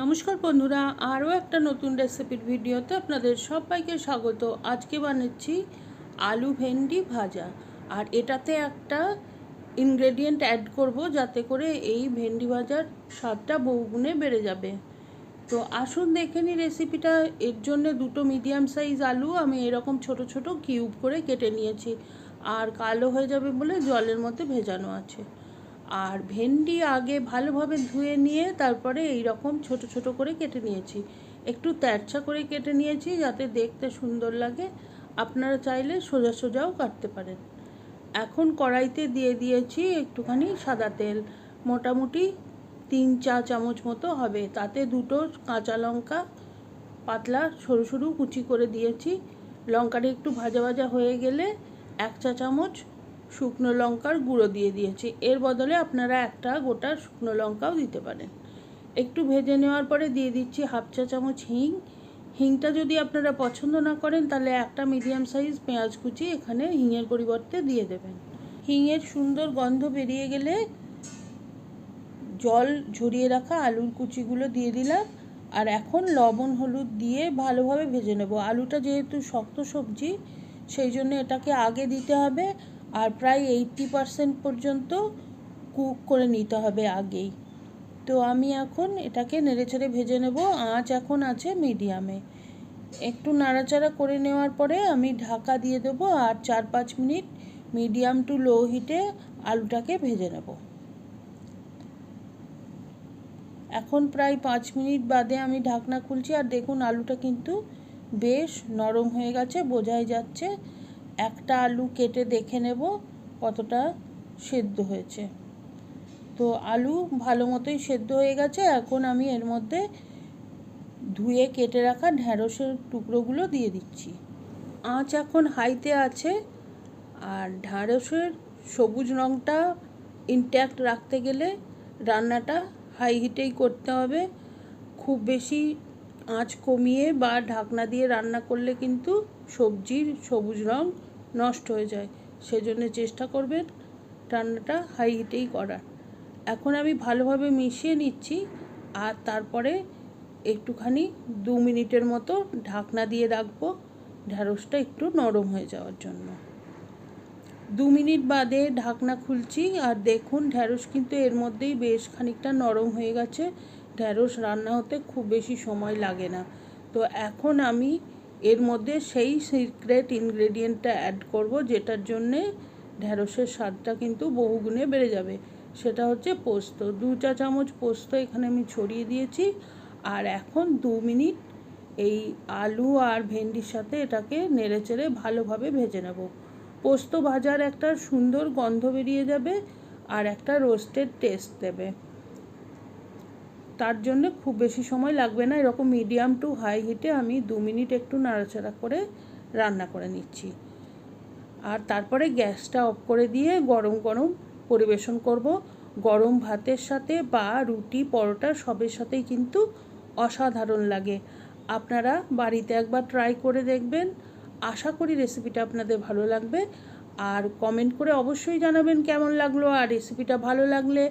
নমস্কার বন্ধুরা, আরও একটা নতুন রেসিপির ভিডিওতে আপনাদের সবাইকে স্বাগত। আজকে বানাচ্ছি আলু ভেন্ডি ভাজা। আর এটাতে একটা ইনগ্রেডিয়েন্ট অ্যাড করব যাতে করে এই ভেন্ডি ভাজার স্বাদটা বহুগুণে বেড়ে যাবে। তো আসুন দেখে নিই রেসিপিটা। এর জন্য দুটো মিডিয়াম সাইজ আলু আমি এরকম ছোট ছোট কিউব করে কেটে নিয়েছি। আর কালো হয়ে যাবে বলে জলের মধ্যে ভেজানো আছে। আর ভেন্ডি আগে ভালোভাবে ধুয়ে নিয়ে তারপরে এই রকম ছোট ছোট করে কেটে নিয়েছি। একটু তেরছা করে কেটে নিয়েছি যাতে দেখতে সুন্দর লাগে। আপনারা চাইলে সোজা সোজাও কাটতে পারেন। এখন কড়াইতে দিয়ে দিয়েছি একটুখানি সাদা তেল। মোটামুটি তিন চা চামচ মতো হবে। তাতে দুটো কাঁচা লঙ্কা পাতলা সরু সরু কুচি করে দিয়েছি। লঙ্কাটা একটু ভাজা ভাজা হয়ে গেলে এক চা চামচ শুকনো লঙ্কার গুঁড়ো দিয়ে দিয়েছি। এর বদলে আপনারা একটা গোটা শুকনো লঙ্কাও দিতে পারেন। একটু ভেজে নেওয়ার পরে দিয়ে দিচ্ছি হাফ চা চামচ হিং। হিংটা যদি আপনারা পছন্দ না করেন, তাহলে একটা মিডিয়াম সাইজ পেঁয়াজ কুচি এখানে হিংয়ের পরিবর্তে দিয়ে দেবেন। হিংয়ের সুন্দর গন্ধ বেরিয়ে গেলে জল ঝরিয়ে রাখা আলুর কুচিগুলো দিয়ে দিলাম। আর এখন লবণ, হলুদ দিয়ে ভালোভাবে ভেজে নেব। আলুটা যেহেতু শক্ত সবজি, সেই জন্য এটাকে আগে দিতে হবে। আর প্রায় এইটটি পারসেন্ট পর্যন্ত কুক করে নিতে হবে আগেই। তো আমি এখন এটাকে নেড়েচেড়ে ভেজে নেব, আঁচ এখন আছে মিডিয়ামে একটু নাড়াচাড়া করে নেওয়ার পরে আমি ঢাকা দিয়ে দেবো আর চার পাঁচ মিনিট মিডিয়াম টু লো হিটে আলুটাকে ভেজে নেব। এখন প্রায় পাঁচ মিনিট বাদে আমি ঢাকনা খুলছি আর দেখুন আলুটা কিন্তু বেশ নরম হয়ে গেছে, বোঝাই যাচ্ছে। একটা আলু কেটে দেখে নেব কতটা সেদ্ধ হয়েছে। তো আলু ভালো মতোই সেদ্ধ হয়ে গেছে, এখন আমি এর মধ্যে ধুয়ে কেটে রাখা ঢ্যাঁড়সের টুকরোগুলো দিয়ে দিচ্ছি। আঁচ এখন হাইতে আছে আর ঢ্যাঁড়সের সবুজ রঙটা ইনট্যাক্ট রাখতে গেলে রান্নাটা হাই হিটেই করতে হবে। খুব বেশি আঁচ কমিয়ে বা ঢাকনা দিয়ে রান্না করলে কিন্তু সবজির সবুজ রং নষ্ট হয়ে যায়। সেজন্য চেষ্টা করবেন রান্নাটা হাই হিটেই করার। এখন আমি ভালোভাবে মিশিয়ে নিচ্ছি আর তারপরে একটুখানি দু মিনিটের মতো ঢাকনা দিয়ে রাখব ঢ্যাঁড়সটা একটু নরম হয়ে যাওয়ার জন্য। দু মিনিট বাদে ঢাকনা খুলছি আর দেখুন ঢ্যাঁড়স কিন্তু এর মধ্যেই বেশ খানিকটা নরম হয়ে গেছে। ঢ্যাঁড়স রান্না হতে খুব বেশি সময় লাগে না। তো এখন আমি এর মধ্যে সেই সিক্রেট ইনগ্রেডিয়েন্টটা অ্যাড করব, যেটার জন্যে ঢ্যাঁড়সের স্বাদটা কিন্তু বহুগুণে বেড়ে যাবে। সেটা হচ্ছে পোস্ত। দু চা চামচ পোস্ত এখানে আমি ছড়িয়ে দিয়েছি। আর এখন দু মিনিট এই আলু আর ভেন্ডির সাথে এটাকে নেড়ে চেড়ে ভালোভাবে ভেজে নেব। পোস্ত ভাজার একটা সুন্দর গন্ধ বেরিয়ে যাবে আর একটা রোস্টেড টেস্ট দেবে। তার জন্য খুব বেশি সময় লাগবে না। এরকম মিডিয়াম টু হাই হিটে আমি দু মিনিট একটু নাড়াচাড়া করে রান্না করে নিচ্ছি। আর তারপরে গ্যাসটা অফ করে দিয়ে গরম গরম পরিবেশন করব। গরম ভাতের সাথে বা রুটি, পরোটা সবের সাথেই কিন্তু অসাধারণ লাগে। আপনারা বাড়িতে একবার ট্রাই করে দেখবেন। আশা করি রেসিপিটা আপনাদের ভালো লাগবে। আর কমেন্ট করে অবশ্যই জানাবেন কেমন লাগল? আর রেসিপিটা ভালো লাগলে